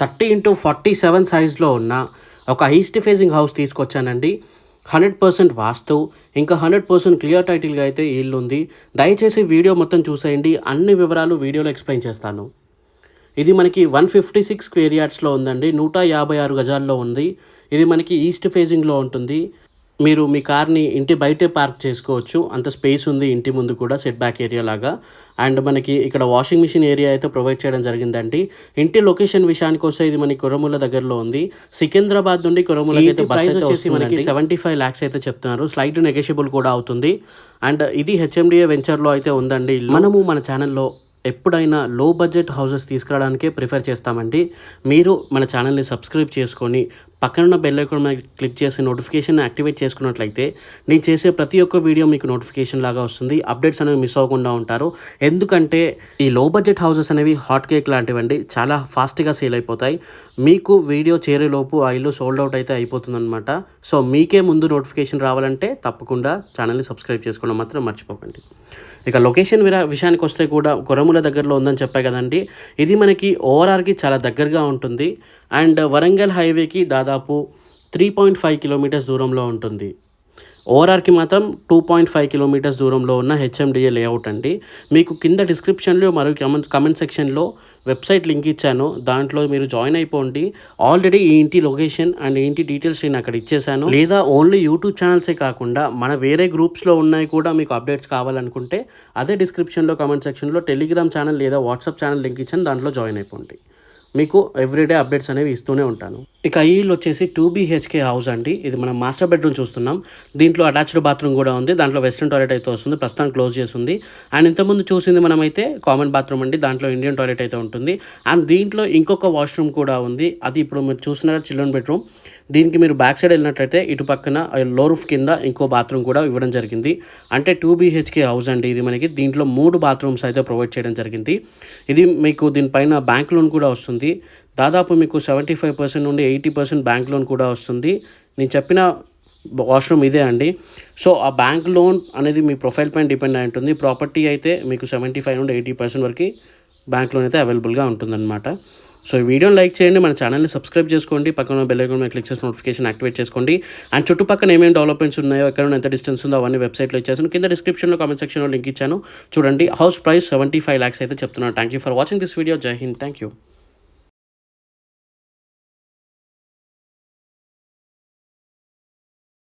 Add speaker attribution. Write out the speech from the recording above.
Speaker 1: Thirty into forty seven సైజ్లో ఉన్న ఒక ఈస్ట్ ఫేసింగ్ హౌస్ తీసుకొచ్చానండి. హండ్రెడ్ పర్సెంట్ వాస్తు ఇంకా హండ్రెడ్ పర్సెంట్ క్లియర్ టైటిల్గా అయితే ఇల్లు ఉంది దయచేసి వీడియో మొత్తం చూసేయండి. అన్ని వివరాలు వీడియోలో ఎక్స్ప్లెయిన్ చేస్తాను. ఇది మనకి వన్ ఫిఫ్టీ సిక్స్ స్క్వేర్ యార్డ్స్లో ఉందండి. నూట యాభై ఆరు గజాల్లో ఉంది. ఇది మనకి ఈస్ట్ ఫేజింగ్లో ఉంటుంది. మీరు మీ కార్ని ఇంటి బయటే పార్క్ చేసుకోవచ్చు. అంత స్పేస్ ఉంది ఇంటి ముందు కూడా సెట్ బ్యాక్ ఏరియా లాగా. అండ్ మనకి ఇక్కడ వాషింగ్ మిషన్ ఏరియా అయితే ప్రొవైడ్ చేయడం జరిగిందండి. ఇంటి లొకేషన్ విషయానికి వస్తే ఇది మనకి కొరముల దగ్గరలో ఉంది. సికింద్రాబాద్ నుండి కొరములకి అయితే బస్ అయితే వచ్చేసి మనకి సెవెంటీ ఫైవ్ ల్యాక్స్ అయితే చెప్తున్నారు. స్లైట్ నెగోషియబుల్ కూడా అవుతుంది. అండ్ ఇది హెచ్ఎండిఏ వెంచర్లో అయితే ఉందండి మనము మన ఛానల్లో ఎప్పుడైనా లో బడ్జెట్ హౌసెస్ తీసుకురావడానికే ప్రిఫర్ చేస్తామండి. మీరు మన ఛానల్ని సబ్స్క్రైబ్ చేసుకొని పక్కనున్న బెల్ ఐకాన్ మీద క్లిక్ చేసి నోటిఫికేషన్ యాక్టివేట్ చేసుకున్నట్లయితే నేను చేసే ప్రతి ఒక్క వీడియో మీకు నోటిఫికేషన్ లాగా వస్తుంది. అప్డేట్స్ అనేవి మిస్ అవ్వకుండా ఉంటారు. ఎందుకంటే ఈ లో బడ్జెట్ హౌసెస్ అనేవి హాట్ కేక్ లాంటివండి. చాలా ఫాస్ట్గా సేల్ అయిపోతాయి. మీకు వీడియో చేరేలోపు ఆ ఇల్లు సోల్డ్ అవుట్ అయితే అయిపోతుందన్నమాట. సో మీకే ముందు నోటిఫికేషన్ రావాలంటే తప్పకుండా ఛానల్ని సబ్స్క్రైబ్ చేసుకోవడం మాత్రం మర్చిపోకండి. ఇక లొకేషన్ విరా విషయానికి వస్తే కూడా కొరముల దగ్గరలో ఉందని చెప్పా కదండి. ఇది మనకి ఓఆర్ఆర్కి చాలా దగ్గరగా ఉంటుంది. అండ్ వరంగల్ హైవేకి దాదాపు త్రీ పాయింట్ ఫైవ్ కిలోమీటర్స్ దూరంలో ఉంటుంది. ఓఆర్ఆర్కి మాత్రం టూ పాయింట్ ఫైవ్ కిలోమీటర్స్ దూరంలో ఉన్న హెచ్ఎండిఏ లేఅవుట్ అండి. మీకు కింద డిస్క్రిప్షన్లో మరియు కమెంట్ కమెంట్ సెక్షన్లో వెబ్సైట్ లింక్ ఇచ్చాను. దాంట్లో మీరు జాయిన్ అయిపోండి. ఆల్రెడీ ఈ ఇంటి లొకేషన్ అండ్ ఇంటి డీటెయిల్స్ నేను అక్కడ ఇచ్చేసాను లేదా ఓన్లీ యూట్యూబ్ ఛానల్సే కాకుండా మన వేరే గ్రూప్స్లో ఉన్నాయి కూడా మీకు అప్డేట్స్ కావాలనుకుంటే అదే డిస్క్రిప్షన్లో కమెంట్ సెక్షన్లో టెలిగ్రామ్ ఛానల్ లేదా వాట్సాప్ ఛానల్ లింక్ ఇచ్చాను. దాంట్లో జాయిన్ అయిపోండి. మీకు ఎవ్రీడే అప్డేట్స్ అనేవి ఇస్తూనే ఉంటాను. ఇక ఈ ఇల్లు వచ్చేసి టూ బీహెచ్కే హౌస్ అండి. ఇది మనం మాస్టర్ బెడ్రూమ్ చూస్తున్నాం. దీంట్లో అటాచ్డ్ బాత్రూమ్ కూడా ఉంది. దాంట్లో వెస్ట్రన్ టాయిలెట్ అయితే వస్తుంది. ప్రస్తుతం క్లోజ్ చేసింది అండ్ ఇంతకుముందు చూసింది మనమైతే కామన్ బాత్రూమ్ అండి. దాంట్లో ఇండియన్ టాయిలెట్ అయితే ఉంటుంది. అండ్ దీంట్లో ఇంకొక వాష్రూమ్ కూడా ఉంది. అది ఇప్పుడు మీరు చూసిన చిల్డ్రన్ బెడ్రూమ్ దీనికి మీరు బ్యాక్ సైడ్ వెళ్ళినట్లయితే ఇటు పక్కన లో రూఫ్ కింద ఇంకో బాత్రూమ్ కూడా ఇవ్వడం జరిగింది. అంటే టూ బీహెచ్కే హౌస్ అండి ఇది మనకి. దీంట్లో మూడు బాత్రూమ్స్ అయితే ప్రొవైడ్ చేయడం జరిగింది. ఇది మీకు దీనిపైన బ్యాంక్ లోన్ కూడా వస్తుంది. వస్తుంది. దాదాపు మీకు సెవెంటీ ఫైవ్ పర్సెంట్ నుండి ఎయిటీ పర్సెంట్ బ్యాంక్ లోన్ కూడా వస్తుంది. నేను చెప్పిన వాష్రూమ్ ఇదే అండి. సో ఆ బ్యాంక్ లోన్ అనేది మీ ప్రొఫైల్ పైన డిపెండ్ అయి ఉంటుంది. ప్రాపర్టీ అయితే మీకు సెవెంటీ ఫైవ్ నుండి ఎయిటీ పర్సెంట్ వరకు బ్యాంక్ లోన్ అయితే అవైలబుల్గా ఉంటుందన్నమాట. సో ఈ వీడియోని లైక్ చేయండి. మన ఛానల్ని సబ్స్క్రైబ్ చేసుకోండి. పక్కన బెల్ ఐకాన్ మీద క్లిక్ చేసి నోటిఫికేషన్ యాక్టివేట్ చేసుకోండి. అండ్ చుట్టుపక్కల ఏమేమి డెవలప్మెంట్స్ ఉన్నాయో ఎక్కడ ఎంత డిస్టెన్స్ ఉందో అవన్నీ వెబ్సైట్లో ఇచ్చేసాను కింద డిస్క్రిప్షన్లో కామెంట్ సెక్షన్లో లింక్ ఇచ్చాను. చూడండి. House price seventy five lakhs అయితే చెప్తున్నాను. Thank you for watching this video. Jai Hind. Thank you